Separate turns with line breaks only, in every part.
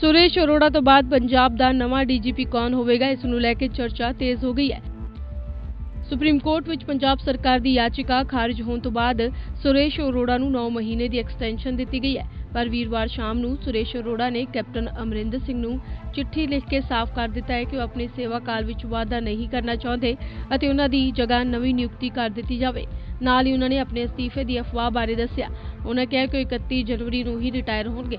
ਸੁਰੇਸ਼ ਅਰੋੜਾ ਤੋਂ ਬਾਅਦ ਪੰਜਾਬ ਦਾ ਨਵਾਂ ਡੀਜੀਪੀ ਕੌਣ ਹੋਵੇਗਾ, ਇਸ ਨੂੰ ਲੈ ਕੇ ਚਰਚਾ ਤੇਜ਼ ਹੋ ਗਈ ਹੈ। ਸੁਪਰੀਮ ਕੋਰਟ ਵਿੱਚ ਪੰਜਾਬ ਸਰਕਾਰ ਦੀ ਯਾਚਿਕਾ ਖਾਰਜ ਹੋਣ ਤੋਂ ਬਾਅਦ ਸੁਰੇਸ਼ ਅਰੋੜਾ ਨੂੰ 9 ਮਹੀਨੇ ਦੀ ਐਕਸਟੈਂਸ਼ਨ ਦਿੱਤੀ ਗਈ ਹੈ। ਪਰ ਵੀਰਵਾਰ ਸ਼ਾਮ ਨੂੰ ਸੁਰੇਸ਼ ਅਰੋੜਾ ਨੇ ਕੈਪਟਨ ਅਮਰਿੰਦਰ ਸਿੰਘ ਨੂੰ ਚਿੱਠੀ ਲਿਖ ਕੇ ਸਾਫ਼ ਕਰ ਦਿੱਤਾ ਹੈ ਕਿ ਉਹ ਆਪਣੀ ਸੇਵਾ ਕਾਲ ਵਿੱਚ ਵਾਅਦਾ ਨਹੀਂ ਕਰਨਾ ਚਾਹੁੰਦੇ ਅਤੇ ਉਹਨਾਂ ਦੀ ਜਗ੍ਹਾ ਨਵੀਂ ਨਿਯੁਕਤੀ ਕਰ ਦਿੱਤੀ ਜਾਵੇ। ਨਾਲ ਹੀ ਉਹਨਾਂ ਨੇ ਆਪਣੇ ਅਸਤੀਫੇ ਦੀ ਅਫਵਾਹ ਬਾਰੇ ਦੱਸਿਆ। ਉਹਨਾਂ ਕਿਹਾ ਕਿ ਉਹ 31 ਜਨਵਰੀ ਨੂੰ ਹੀ ਰਿਟਾਇਰ ਹੋਣਗੇ।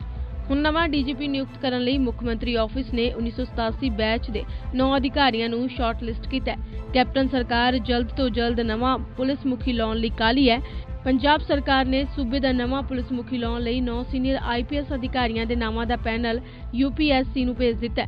ਹੁਣ ਨਵਾਂ ਡੀਜੀਪੀ ਨਿਯੁਕਤ ਕਰਨ ਲਈ ਮੁੱਖ ਮੰਤਰੀ ਆਫਿਸ ਨੇ 1987 ਬੈਚ ਦੇ 9 ਅਧਿਕਾਰੀਆਂ ਨੂੰ ਸ਼ਾਰਟਲਿਸਟ ਕੀਤਾ ਹੈ। ਕੈਪਟਨ ਸਰਕਾਰ ਜਲਦ ਤੋਂ ਜਲਦ ਨਵਾਂ ਪੁਲਿਸ ਮੁਖੀ ਲਾਉਣ ਲਈ ਕਾਹਲੀ ਹੈ। ਪੰਜਾਬ ਸਰਕਾਰ ਨੇ ਸੂਬੇ ਦਾ ਨਵਾਂ ਪੁਲਿਸ ਮੁਖੀ ਲਾਉਣ ਲਈ 9 ਸੀਨੀਅਰ ਆਈਪੀਐਸ ਅਧਿਕਾਰੀਆਂ ਦੇ ਨਾਮਾਂ ਦਾ ਪੈਨਲ ਯੂਪੀਐਸਸੀ ਨੂੰ ਭੇਜ ਦਿੱਤਾ ਹੈ।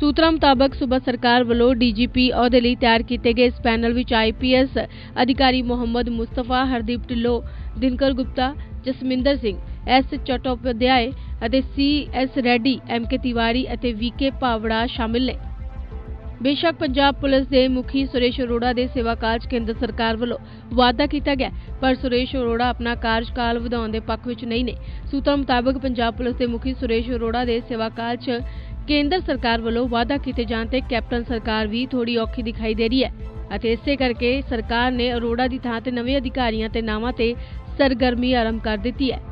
ਸੂਤਰਾਂ ਮੁਤਾਬਕ ਸੂਬਾ ਸਰਕਾਰ ਵੱਲੋਂ ਡੀਜੀਪੀ ਅਹੁਦੇ ਲਈ ਤਿਆਰ ਕੀਤੇ ਗਏ ਇਸ ਪੈਨਲ ਵਿੱਚ ਆਈਪੀਐਸ ਅਧਿਕਾਰੀ ਮੁਹੰਮਦ ਮੁਸਤਫਾ, ਹਰਦੀਪ ਢਿੱਲੋਂ, ਦਿਨਕਰ ਗੁਪਤਾ, ਜਸਮਿੰਦਰ ਸਿੰਘ, ਐਸ ਚਟੋਪਧਿਆਏ ਅਤੇ C S Reddy, M K Tiwari ਅਤੇ ਵੀ ਕੇ ਪਾਵੜਾ ਸ਼ਾਮਿਲ ਨੇ। ਬੇਸ਼ੱਕ ਪੰਜਾਬ ਪੁਲਿਸ ਦੇ ਮੁਖੀ ਸੁਰੇਸ਼ ਅਰੋੜਾ ਦੇ ਸੇਵਾ ਕਾਲ 'ਚ ਕੇਂਦਰ ਸਰਕਾਰ ਵੱਲੋਂ ਵਾਅਦਾ ਕੀਤਾ ਗਿਆ, ਪਰ ਸੁਰੇਸ਼ ਅਰੋੜਾ ਆਪਣਾ ਕਾਰਜਕਾਲ ਵਧਾਉਣ ਦੇ ਪੱਖ ਵਿੱਚ ਨਹੀਂ ਨੇ। ਸੂਤਰਾਂ ਮੁਤਾਬਕ ਪੰਜਾਬ ਪੁਲਿਸ ਦੇ ਮੁਖੀ ਸੁਰੇਸ਼ ਅਰੋੜਾ ਦੇ ਸੇਵਾ ਕਾਲ 'ਚ ਕੇਂਦਰ ਸਰਕਾਰ ਵੱਲੋਂ ਵਾਅਦਾ ਕੀਤੇ ਜਾਣ ਤੇ ਕੈਪਟਨ ਸਰਕਾਰ ਵੀ ਥੋੜੀ ਔਖੀ ਦਿਖਾਈ ਦੇ ਰਹੀ ਹੈ ਅਤੇ ਇਸੇ ਕਰਕੇ ਸਰਕਾਰ ਨੇ ਅਰੋੜਾ ਦੀ ਥਾਂ ਤੇ ਨਵੇਂ ਅਧਿਕਾਰੀਆਂ ਤੇ ਨਾਵਾਂ ਤੇ ਸਰਗਰਮੀ ਆਰੰਭ ਕਰ ਦਿੱਤੀ ਹੈ।